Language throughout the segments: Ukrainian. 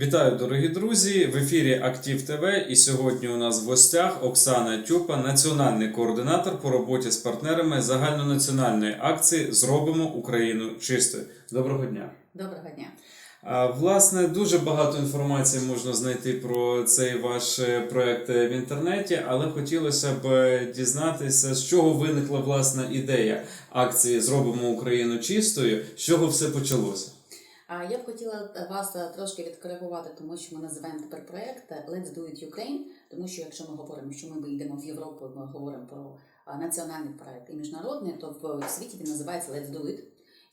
Вітаю, дорогі друзі! В ефірі Актив ТВ. І сьогодні у нас в гостях Оксана Тюпа, національний координатор по роботі з партнерами загальнонаціональної акції Зробимо Україну чистою. Доброго дня! Доброго дня. Власне, дуже багато інформації можна знайти про цей ваш е, проект е, в інтернеті, але хотілося б дізнатися, з чого виникла власна ідея акції Зробимо Україну чистою, з чого все почалося. Я б хотіла вас е, трошки відкоригувати, тому що ми називаємо тепер проект Let's Do It Ukraine, тому що якщо ми говоримо, що ми вийдемо в Європу, ми говоримо про національний проект і міжнародний, то в світі він називається Let's Do It.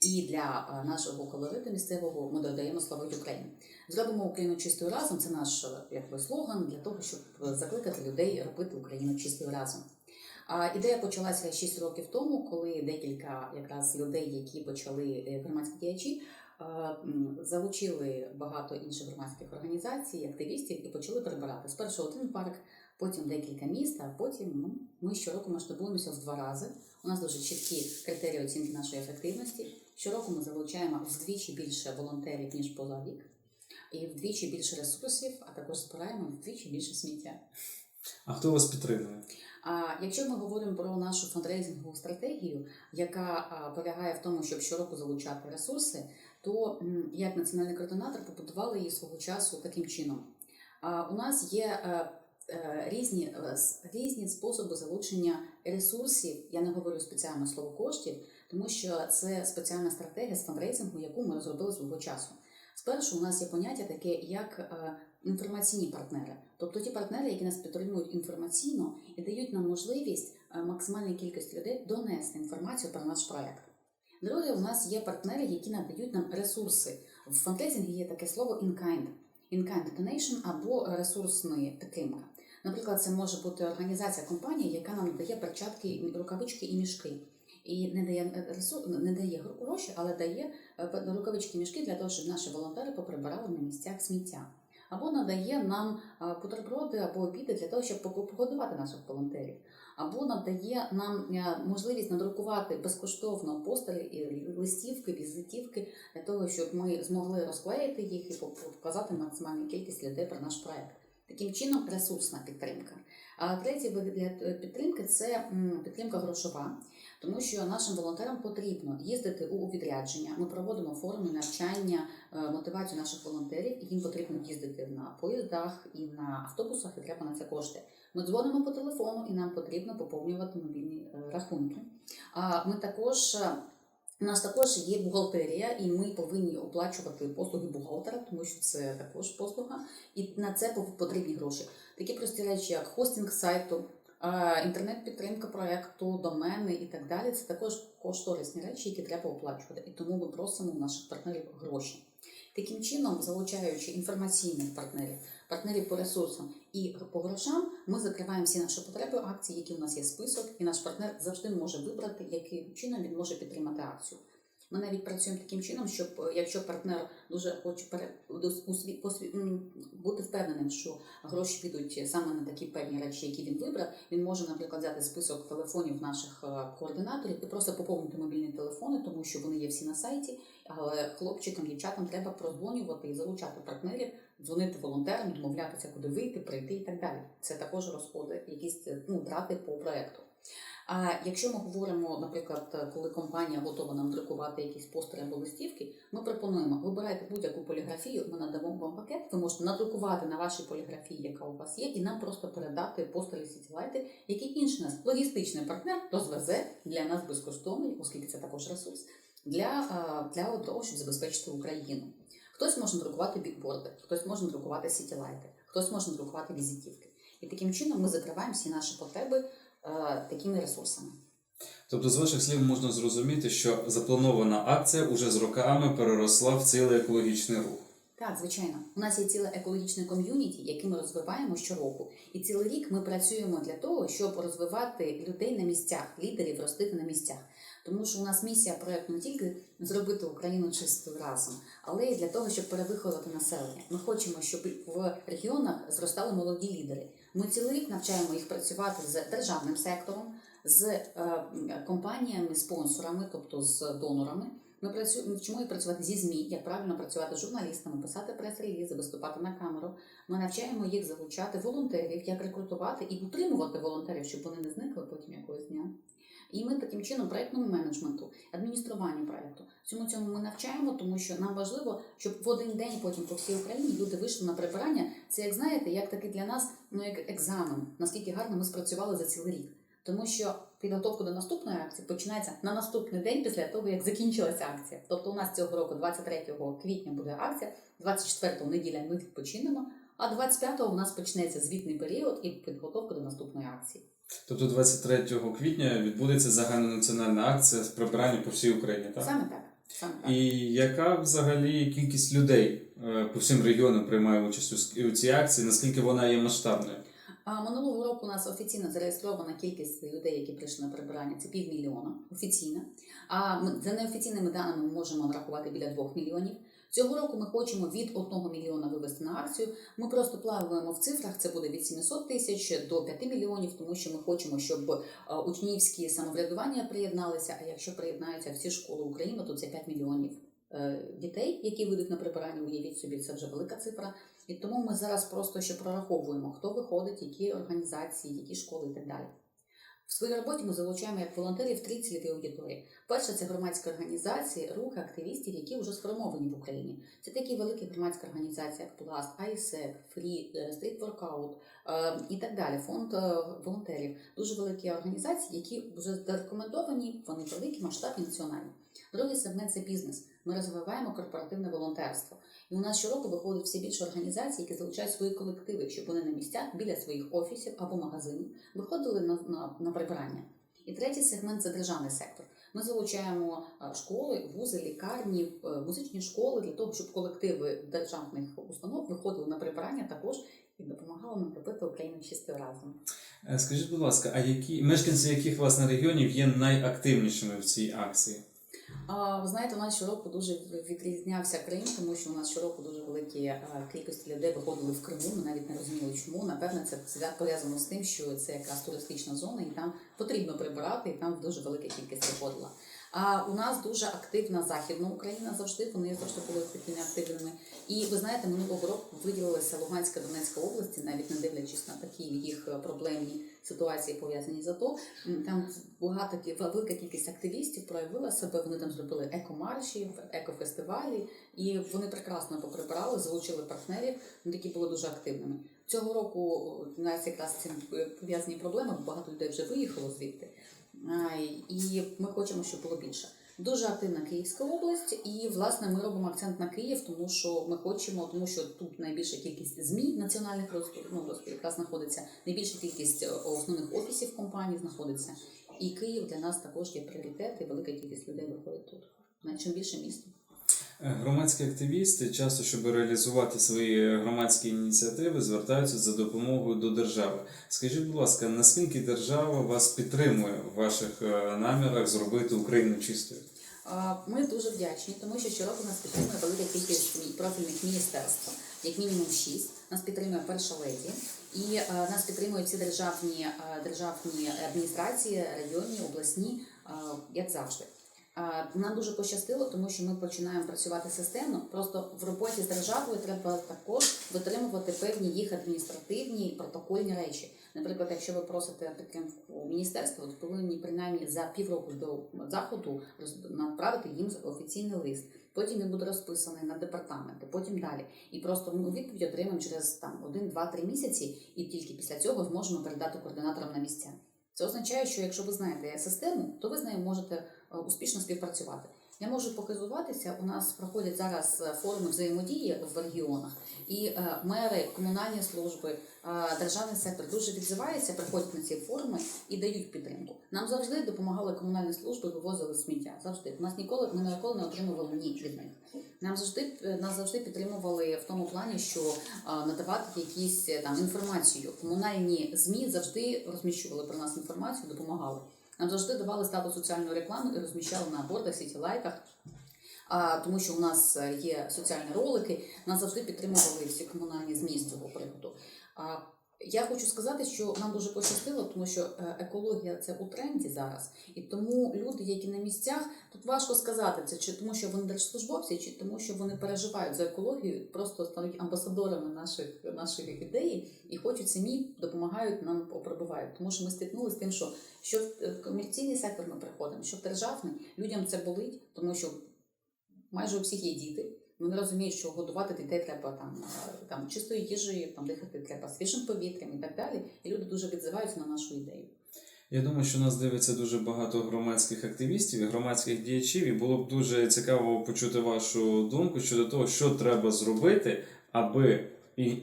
І для нашого колориту місцевого ми додаємо слово Ukraine. Зробимо Україну чистою разом. Це наш е, якби слоган для того, щоб е, закликати людей робити Україну чистою разом. А ідея почалася 6 років тому, коли декілька якраз людей, які почали е, громадські діячі, е, залучили багато інших громадських організацій, активістів і почали прибирати. Спершу один парк, потім декілька міст, а потім ну, ми щороку масштабуємося в два рази. У нас дуже чіткі критерії оцінки нашої ефективності. Щороку ми залучаємо вдвічі більше волонтерів, ніж поза рік, і вдвічі більше ресурсів, а також збираємо вдвічі більше сміття. А хто вас підтримує? А якщо ми говоримо про нашу фандрейзингову стратегію, яка полягає в тому, щоб щороку залучати ресурси, то як національний координатор побудували її свого часу таким чином. У нас є е, е, різні, е, різні способи залучення ресурсів. Я не говорю спеціально слово коштів, тому що це спеціальна стратегія з фандрейзингу, яку ми розробили свого часу. Спершу у нас є поняття таке, як інформаційні партнери, тобто ті партнери, які нас підтримують інформаційно і дають нам можливість максимальній кількості людей донести інформацію про наш проект. Друге, у нас є партнери, які надають нам ресурси. В фандрейзингі є таке слово in-kind. In-kind donation або ресурсна підтримка. Наприклад, це може бути організація компанія, яка нам дає перчатки, рукавички і мішки. І не дає е, ресурс, не дає гроші, але дає е, рукавички мішки для того, щоб наші волонтери поприбирали на місцях сміття. Або надає нам е, бутерброди або обіди для того, щоб погодувати наших волонтерів, або надає нам е, можливість надрукувати безкоштовно постери і листівки, візитівки для того, щоб ми змогли розклеїти їх і показати максимальну кількість людей про наш проект. Таким чином, ресурсна підтримка. А третій вид для е, підтримки це підтримка грошова, тому що нашим волонтерам потрібно їздити у відрядження. Ми проводимо форуми навчання, е, мотивацію наших волонтерів. Їм потрібно їздити на поїздах і на автобусах, і треба на це кошти. Ми дзвонимо по телефону, і нам потрібно поповнювати мобільні е, рахунки. Ми також. е, У нас також є бухгалтерія, і ми повинні оплачувати послуги бухгалтера, тому що це також послуга, і на це потрібні гроші. Такі прості речі, як хостинг сайту, е, інтернет-підтримка проекту, домени і так далі. Це також кошторисні речі, які треба оплачувати. І тому ми просимо у наших партнерів гроші. Таким чином, залучаючи інформаційних партнерів, партнерів по ресурсам і по грошам, ми закриваємо всі наші потреби акції, які у нас є список, і наш партнер завжди може вибрати, яким чином він може підтримати акцію. Ми навіть працюємо таким чином, щоб е, якщо партнер дуже хоче бути впевненим, що гроші підуть саме на такі певні речі, які він вибрав, він може, наприклад, взяти список телефонів наших е, координаторів і просто поповнити мобільні телефони, тому що вони є всі на сайті. Але хлопчикам, дівчатам треба прозвонювати і залучати партнерів, дзвонити волонтерам, домовлятися, куди вийти, прийти і так далі. Це також розходи, якісь е, ну, трати по проекту. А якщо ми говоримо, наприклад, коли компанія готова нам друкувати якісь постери або листівки, ми пропонуємо вибирайте будь-яку поліграфію, ми надамо вам пакет. Ви можете надрукувати на вашій поліграфії, яка у вас є, і нам просто передати постери сітілайти, який інший нас логістичний партнер розвезе для нас безкоштовно, оскільки це також ресурс, для, для того, щоб забезпечити Україну. Хтось може друкувати бікборди, хтось може друкувати сітілайти, хтось може друкувати візитівки. І таким чином ми закриваємо всі наші потреби такими ресурсами. Тобто, з ваших слів можна зрозуміти, що запланована акція уже з роками переросла в цілий екологічний рух. Так, звичайно, у нас є ціле екологічне ком'юніті, яке ми розвиваємо щороку. І цілий рік ми працюємо для того, щоб розвивати людей на місцях, лідерів ростити на місцях. Тому що у нас місія проекту не тільки зробити Україну чистою разом, але й для того, щоб перевиховувати населення. Ми хочемо, щоб в регіонах зростали молоді лідери. Ми цілий рік навчаємо їх працювати з державним сектором, з е, компаніями, спонсорами, тобто з донорами. Ми працюємо, вчимо їх працювати зі ЗМІ, як правильно працювати з журналістами, писати прес-релізи, виступати на камеру. Ми навчаємо їх залучати волонтерів, як рекрутувати і утримувати волонтерів, щоб вони не зникли потім якогось дня. І ми таким чином проєктному менеджменту, адмініструванню проєкту. Всьому цьому ми навчаємо, тому що нам важливо, щоб в один день потім по всій Україні люди вийшли на прибирання. Це як знаєте, як такий для нас ну як екзамен, наскільки гарно ми спрацювали за цілий рік. Тому що підготовка до наступної акції починається на наступний день після того, як закінчилася акція. Тобто, у нас цього року, 23 квітня, буде акція, 24 неділя ми відпочинемо, а 25-го у нас почнеться звітний період і підготовка до наступної акції. Тобто 23 квітня відбудеться загальнонаціональна акція з прибирання по всій Україні, так? Саме так. Саме так. І яка взагалі кількість людей е, по всім регіонам приймає участь у цій акції? Наскільки вона є масштабною? А минулого року у нас офіційно зареєстрована кількість людей, які прийшли на прибирання. Це півмільйона офіційно. А за неофіційними даними ми можемо нарахувати біля двох мільйонів. Цього року ми хочемо від 1 мільйона вивести на акцію. Ми просто плаваємо в цифрах. Це буде від 700 тисяч до 5 мільйонів, тому що ми хочемо, щоб е, учнівські самоврядування приєдналися. А якщо приєднаються всі школи України, то це 5 мільйонів е, дітей, які вийдуть на прибирання. Уявіть собі, це вже велика цифра. І тому ми зараз просто ще прораховуємо, хто виходить, які організації, які школи і так далі. В своїй роботі ми залучаємо як волонтерів три цільові аудиторії. Перше це громадські організації, рухи активістів, які вже сформовані в Україні. Це такі великі громадські організації, як Пласт, АІСЕК, Фрі, е, Стріт Воркаут е, і так далі. Фонд е, волонтерів. Дуже великі організації, які вже зарекомендовані, вони великі, масштабні, національні. Другий сегмент це бізнес. Ми розвиваємо корпоративне волонтерство. І у нас щороку виходить все більше організацій, які залучають свої колективи, щоб вони на місцях біля своїх офісів або магазинів виходили на, на, на прибирання. І третій сегмент це державний сектор. Ми залучаємо е, школи, вузи, лікарні, е, музичні школи для того, щоб колективи державних установ виходили на прибирання також і допомагали нам робити Україну чистою разом. Е, Скажіть, будь ласка, а які мешканці яких власне регіонів є найактивнішими в цій акції? Ви знаєте, у нас щороку дуже відрізнявся Крим, тому що у нас щороку дуже великі е, кількості людей виходили в Криму. Ми навіть не розуміли, чому. Напевне, це пов'язано з тим, що це якраз туристична зона, і там потрібно прибирати, і там дуже велика кількість виходила. А у нас дуже активна західна Україна завжди. Вони завжди були такими активними. І ви знаєте, минулого року виділилася Луганська Донецька області, навіть не дивлячись на такі їх е, проблемні ситуації, пов'язані з АТО. Там багато велика кількість активістів проявила себе. Вони там зробили екомарші, екофестивалі, і вони прекрасно поприбирали, залучили партнерів, такі були дуже активними. Цього року у нас якраз цим пов'язані проблеми, багато людей вже виїхало звідти. І ми хочемо, щоб було більше. Дуже активна Київська область, і власне ми робимо акцент на Київ, тому що ми хочемо, тому що тут найбільша кількість змі національних розпів, ну, розпів яка знаходиться, найбільша кількість е, основних офісів компаній знаходиться. І Київ для нас також є пріоритет, і велика кількість людей виходить тут. Чим більше місто. Е, Громадські активісти часто, щоб реалізувати свої громадські ініціативи, звертаються за допомогою до держави. Скажіть, будь ласка, наскільки держава вас підтримує в ваших е, намірах зробити Україну чистою? Ми дуже вдячні, тому що щороку нас підтримує велика кількість профільних міністерств, як мінімум шість. Нас підтримує перша леді, і е, нас підтримують всі державні державні адміністрації, районні, обласні, як завжди. А, Нам дуже пощастило, тому що ми починаємо працювати системно. Просто в роботі з державою треба також витримувати певні їх адміністративні і протокольні речі. Наприклад, якщо ви просите підтримку міністерства, то повинні принаймні за півроку до заходу направити їм офіційний лист. Потім він буде розписаний на департаменти, потім далі. І просто ми відповідь отримаємо через там один, два, три місяці, і тільки після цього зможемо передати координаторам на місця. Це означає, що якщо ви знаєте систему, то ви з нею можете е, успішно співпрацювати. Я можу показуватися. У нас проходять зараз е, форуми взаємодії в регіонах, і е, мери, комунальні служби, е, державний сектор дуже відзиваються, приходять на ці форуми і дають підтримку. Нам завжди допомагали комунальні служби, вивозили сміття. Завжди у нас ніколи ми ніколи не отримували ні від них. Нам завжди е, нас завжди підтримували в тому плані, що е, надавати якісь е, там інформацію. Комунальні змі завжди розміщували про нас інформацію, допомагали. Нам завжди давали статус соціальної реклами і розміщали на бордах, сіті-лайках. А, тому що у нас е, є соціальні ролики, нас завжди підтримували всі комунальні зміст цього приводу. А, Я хочу сказати, що нам дуже пощастило, тому що е, екологія це у тренді зараз, і тому люди, які на місцях, тут важко сказати це чи тому, що вони держслужбовці, чи тому, що вони переживають за екологію, просто стають амбасадорами наших наших ідей і хочуть самі допомагають нам пробивають. Тому що ми стикнулися з тим, що що в е, комерційний сектор ми приходимо, що в державний людям це болить, тому що майже у всіх є діти. Вони розуміють, що годувати дітей треба там, е, там чистою їжею, там дихати треба свіжим повітрям і так далі. І люди дуже відзиваються на нашу ідею. Я думаю, що нас дивиться дуже багато громадських активістів і громадських діячів, і було б дуже цікаво почути вашу думку щодо того, що треба зробити, аби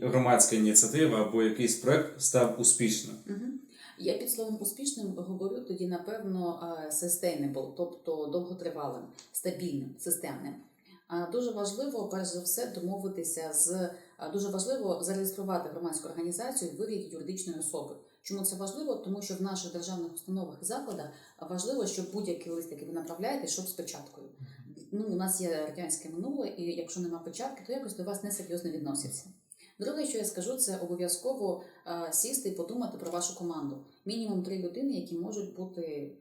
громадська ініціатива або якийсь проект став успішним. Угу. Я під словом успішним говорю тоді, напевно, е, sustainable, тобто довготривалим, стабільним, системним. А Дуже важливо, перш за все, домовитися з дуже важливо зареєструвати громадську організацію в вигляді юридичної особи. Чому це важливо? Тому що в наших державних установах і закладах важливо, щоб будь-який лист, який ви направляєте, йшов з печаткою. Ну, у нас є радянське минуле, і якщо нема печатки, то якось до вас несерйозно відносяться. Друге, що я скажу, це обов'язково сісти і подумати про вашу команду. Мінімум три людини, які можуть бути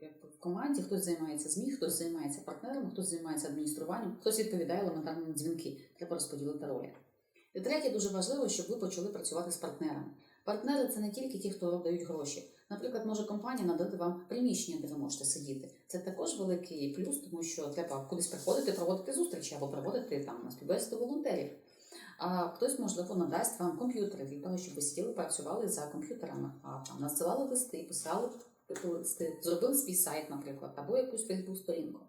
команді. Хтось займається ЗМІ, хтось займається партнерами, хтось займається адмініструванням, хтось відповідає елементарно на дзвінки. Треба розподілити ролі. І третє, дуже важливо, щоб ви почали працювати з партнерами. Партнери це не тільки ті, хто дають гроші. Наприклад, може компанія надати вам приміщення, де ви можете сидіти. Це також великий плюс, тому що треба кудись приходити, проводити зустрічі або проводити там на співбесіду волонтерів. А хтось, можливо, надасть вам комп'ютери для того, щоб ви сиділи, працювали за комп'ютерами, а там надсилали листи, писали листи, зробили свій сайт, наприклад, або якусь фейсбук сторінку.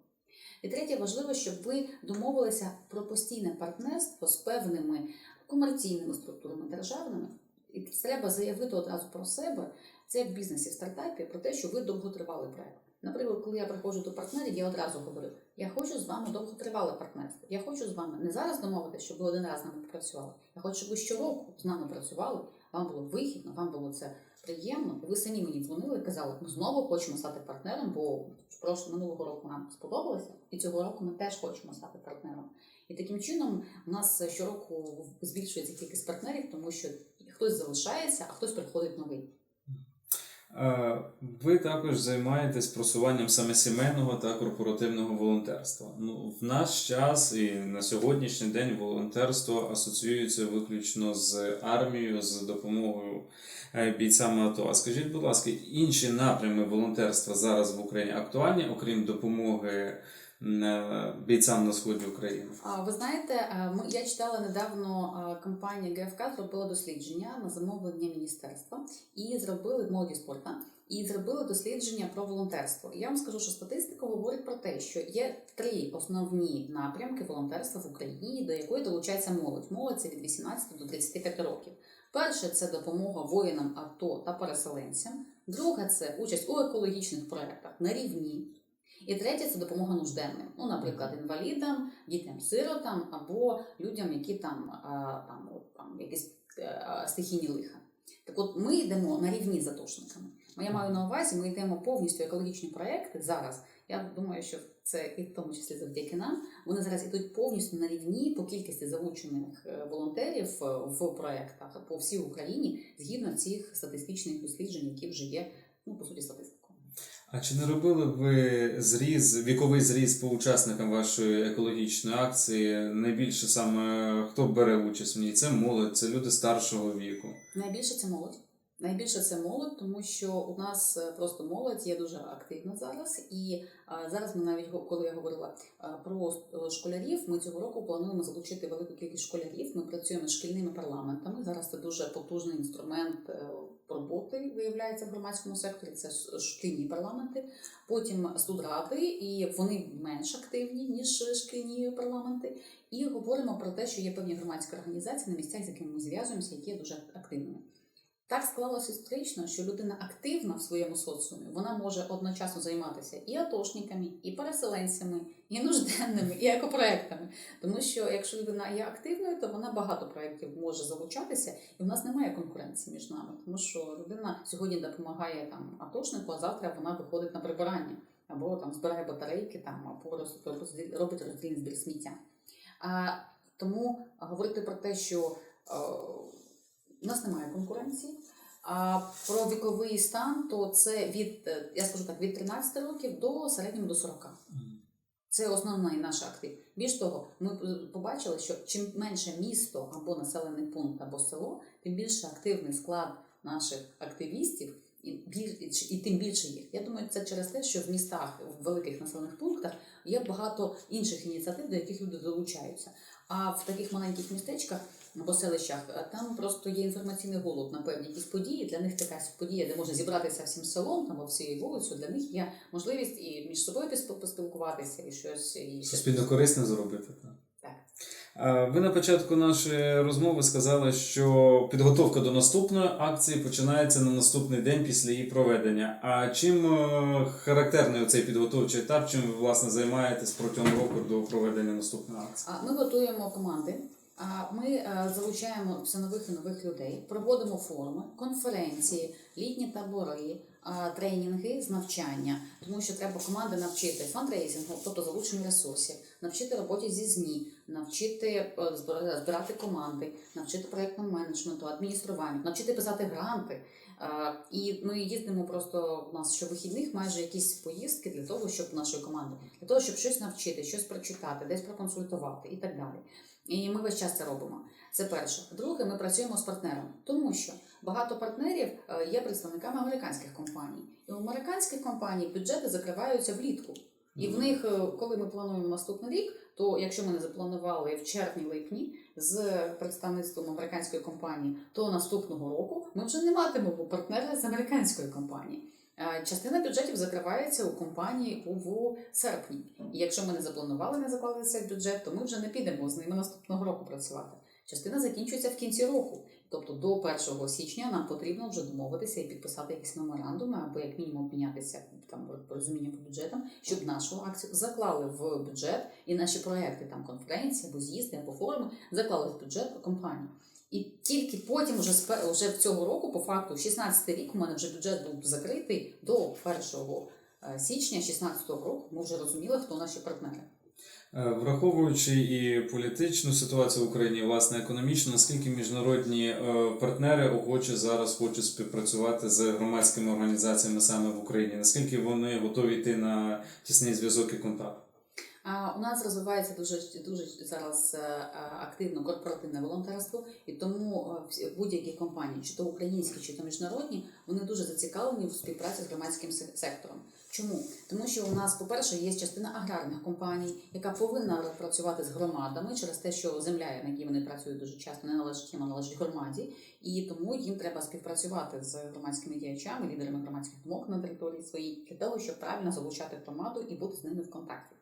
І третє, важливо, щоб ви домовилися про постійне партнерство з певними комерційними структурами державними. І треба заявити одразу про себе, це в бізнесі, в стартапі, про те, що ви довготривалий проект. Наприклад, коли я приходжу до партнерів, я одразу говорю: я хочу з вами довготривале партнерство. Я хочу з вами не зараз домовитися, щоб ви один раз з нами попрацювали. Я хочу, щоб ви щороку з нами працювали. Вам було вигідно, вам було це приємно. бо ви самі мені дзвонили і казали, ми знову хочемо стати партнером, бо просто минулого року нам сподобалося, і цього року ми теж хочемо стати партнером. І таким чином у нас щороку збільшується кількість партнерів, тому що хтось залишається, а хтось приходить новий. Е, Ви також займаєтесь просуванням саме сімейного та корпоративного волонтерства. Ну, в наш час і на сьогоднішній день волонтерство асоціюється виключно з армією, з допомогою е, бійцям АТО. А скажіть, будь ласка, інші напрями волонтерства зараз в Україні актуальні, окрім допомоги бійцям на сході України? А, Ви знаєте, е, ми я читала недавно е, компанія ГФК зробила дослідження на замовлення міністерства і зробили молоді спорта. І зробили дослідження про волонтерство. Я вам скажу, що статистика говорить про те, що є три основні напрямки волонтерства в Україні, до якої долучається молодь. Молодь це від 18 до 35 років. Перше це допомога воїнам АТО та переселенцям. Друге це участь у екологічних проєктах на рівні. І третє це допомога нужденним, ну, наприклад, інвалідам, дітям-сиротам або людям, які там, там, там якісь е, стихійні лиха. Так от ми йдемо на рівні з атошниками. Я маю на увазі, ми йдемо повністю екологічні проекти зараз. Я думаю, що це і в тому числі завдяки нам. Вони зараз ідуть повністю на рівні по кількості залучених е, волонтерів е, в проектах по всій Україні згідно цих статистичних досліджень, які вже є, ну по суті, статистикою. А чи не робили ви зріз, віковий зріз по учасникам вашої екологічної акції? Найбільше саме хто бере участь в ній? Це молодь, це люди старшого віку. Найбільше це молодь. Найбільше це молодь, тому що у нас е, просто молодь є дуже активна зараз. І зараз ми навіть коли я говорила про е, школярів, ми цього року плануємо залучити велику кількість школярів. Ми працюємо з шкільними парламентами. Зараз це дуже потужний інструмент е, роботи виявляється в громадському секторі. Це шкільні парламенти. Потім студради, і вони менш активні ніж шкільні парламенти. І говоримо про те, що є певні громадські організації на місцях, з якими ми зв'язуємося, які є дуже активними. Так склалося історично, що людина активна в своєму соціумі, вона може одночасно займатися і атошниками, і переселенцями, і нужденними, і екопроектами. Тому що якщо людина є активною, то вона багато проєктів може залучатися, і в нас немає конкуренції між нами, тому що людина сьогодні допомагає там атошнику, а завтра вона виходить на прибирання або там збирає батарейки, там або робить роздільний збір сміття. А, тому говорити про те, що е, у нас немає конкуренції. А про віковий стан, то це від, е, я скажу так, від 13 років до середньому до 40. Це основний наш актив. Більш того, ми побачили, що чим менше місто або населений пункт, або село, тим більше активний склад наших активістів, і, біль- і тим більше їх. Я думаю, це через те, що в містах, в великих населених пунктах є багато інших ініціатив, до яких люди долучаються. А в таких маленьких містечках або селищах там просто є інформаційний голод на певні якісь події. Для них така подія, де можна зібратися всім селом там, або всією вулицею. Для них є можливість і між собою поспіл- поспілкуватися, і щось і Суспільно корисне зробити. Так. Так. Ви на початку нашої розмови сказали, що підготовка до наступної акції починається на наступний день після її проведення. А чим е, характерний цей підготовчий етап? Чим ви власне займаєтесь протягом року до проведення наступної акції? А Ми готуємо команди. Ми е, залучаємо все нових і нових людей, проводимо форуми, конференції, літні табори, тренінги з навчання, тому що треба команди навчити фандрейзингу, тобто залученню ресурсів, навчити роботі зі ЗМІ, навчити е, збирати команди, навчити проєктному менеджменту, адмініструванню, навчити писати гранти. І ми їздимо просто у нас щовихідних майже якісь поїздки для того, щоб нашої команди, для того, щоб щось навчити, щось прочитати, десь проконсультувати і так далі. І ми весь час це робимо. Це перше. Друге, ми працюємо з партнерами, тому що багато партнерів е, є представниками американських компаній. І у американських компаній бюджети закриваються влітку. І в них, е, коли ми плануємо наступний рік, то якщо ми не запланували в червні-липні з представництвом американської компанії, то наступного року ми вже не матимемо партнера з американської компанії. Е, Частина бюджетів закривається у компанії у серпні. І якщо ми не запланували, не заклали цей бюджет, то ми вже не підемо з ними наступного року працювати. Частина закінчується в кінці року. Тобто до 1 січня нам потрібно вже домовитися і підписати якісь меморандуми або як мінімум обмінятися там порозуміння по бюджетам, щоб нашу акцію заклали в бюджет і наші проекти, там конференції або з'їзди, або форуми заклали в бюджет компанії. І тільки потім, вже, вже в цього року, по факту, 16 рік у мене вже бюджет був закритий до 1 е, січня 16 року. Ми вже розуміли, хто наші партнери. Е, Враховуючи і політичну ситуацію в Україні, і, власне економічну, наскільки міжнародні е, партнери охоче зараз хочуть співпрацювати з громадськими організаціями саме в Україні? Наскільки вони готові йти на тісний зв'язок і контакт? У нас розвивається дуже дуже зараз е, активно корпоративне волонтерство, і тому е, будь-які компанії, чи то українські, чи то міжнародні, вони дуже зацікавлені в співпраці з громадським сектором. Чому? Тому що у нас, по-перше, є частина аграрних компаній, яка повинна працювати з громадами через те, що земля, на якій вони працюють дуже часто, не належить їм, а належить громаді, і тому їм треба співпрацювати з громадськими діячами, лідерами громадських думок на території своїй для того, щоб правильно залучати громаду і бути з ними в контакті.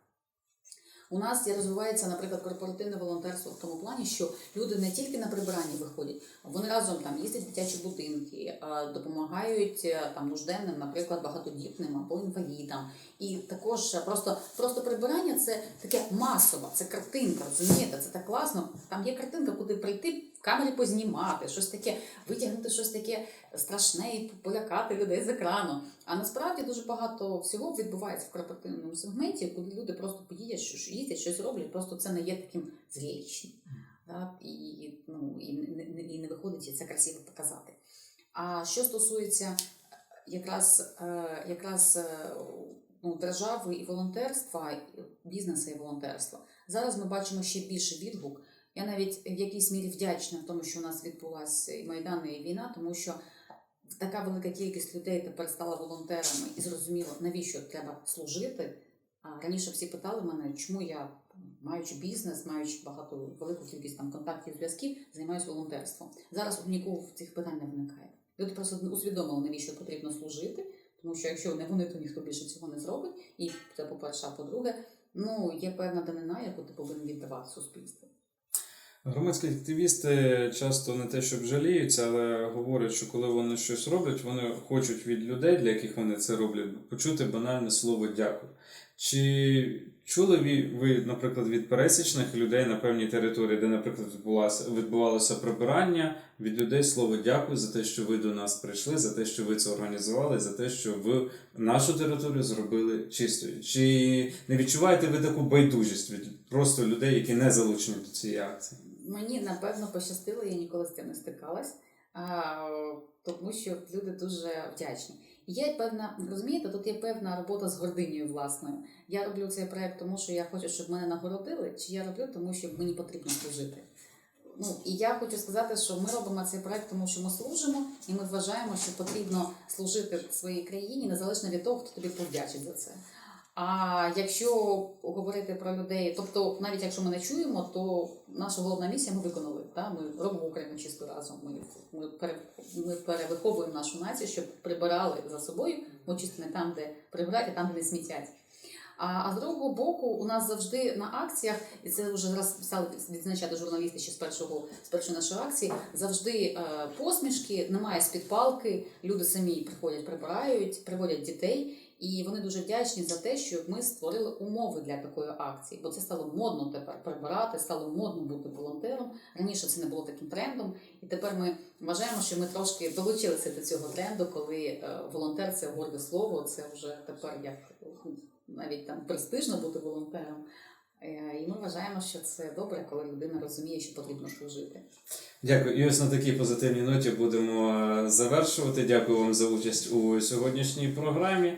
У нас розвивається, наприклад, корпоративне волонтерство в тому плані, що люди не тільки на прибиранні виходять, вони разом там їздять в дитячі будинки, допомагають е, там нужденним, наприклад, багатодітним або інвалідам. І також е, просто, просто прибирання це таке масове, це картинка, розумієте? Це так класно. Там є картинка, куди прийти камері познімати, щось таке, витягнути щось таке страшне і полякати людей з екрану. А насправді дуже багато всього відбувається в корпоративному сегменті, коли люди просто поїдять, що їздять, щось роблять, просто це не є таким зрелищним. Да? І, ну, і, не, не- і не виходить і це красиво показати. А що стосується е, якраз, е, якраз е, ну, держави і волонтерства, бізнесу і волонтерства, зараз ми бачимо ще більший відгук. Я навіть в якійсь мірі вдячна в тому, що у нас відбулася і Майдан, і війна, тому що така велика кількість людей тепер стала волонтерами і зрозуміло, навіщо треба служити. А раніше всі питали мене, чому я, маючи бізнес, маючи багато велику кількість там контактів зв'язків, займаюся волонтерством. Зараз у нікого цих питань не виникає. Люди просто усвідомили, навіщо потрібно служити, тому що якщо не вони, то ніхто більше цього не зробить. І це по-перше, а по-друге, ну є певна данина, яку ти повинен віддавати суспільству. Громадські активісти часто не те, щоб жаліються, але говорять, що коли вони щось роблять, вони хочуть від людей, для яких вони це роблять, почути банальне слово дякую. Чи чули ви, наприклад, від пересічних людей на певній території, де, наприклад, відбувалося прибирання, від людей слово дякую за те, що ви до нас прийшли, за те, що ви це організували, за те, що ви нашу територію зробили чистою? Чи не відчуваєте ви таку байдужість від просто людей, які не залучені до цієї акції? Мені напевно пощастило, я ніколи з цим не стикалась. тому що люди дуже вдячні. Є певна, розумієте, тут є певна робота з гординею власною. Я роблю цей проект, тому що я хочу, щоб мене нагородили, чи я роблю, тому що мені потрібно служити. Ну і я хочу сказати, що ми робимо цей проект, тому що ми служимо, і ми вважаємо, що потрібно служити своїй країні незалежно від того, хто тобі повдячить за це. А якщо говорити про людей, тобто навіть якщо ми не чуємо, то наша головна місія ми виконали. Та? Ми робимо Україну чисту разом. Ми, ми, пере, ми перевиховуємо нашу націю, щоб прибирали за собою, бо чисто там, де прибирають, а там, де не смітять. А, а з другого боку, у нас завжди на акціях, і це вже раз стали відзначати журналісти ще з першого з першої нашої акції. Завжди е, посмішки, немає спідпалки. Люди самі приходять, прибирають, приводять дітей, і вони дуже вдячні за те, що ми створили умови для такої акції. Бо це стало модно тепер прибирати, стало модно бути волонтером. Раніше це не було таким трендом, і тепер ми вважаємо, що ми трошки долучилися до цього тренду, коли е, волонтер це горде слово. Це вже тепер як ну, навіть там престижно бути волонтером. Е, І ми вважаємо, що це добре, коли людина розуміє, що потрібно служити. Дякую. І ось на такій позитивній ноті будемо е, завершувати. Дякую вам за участь у сьогоднішній програмі.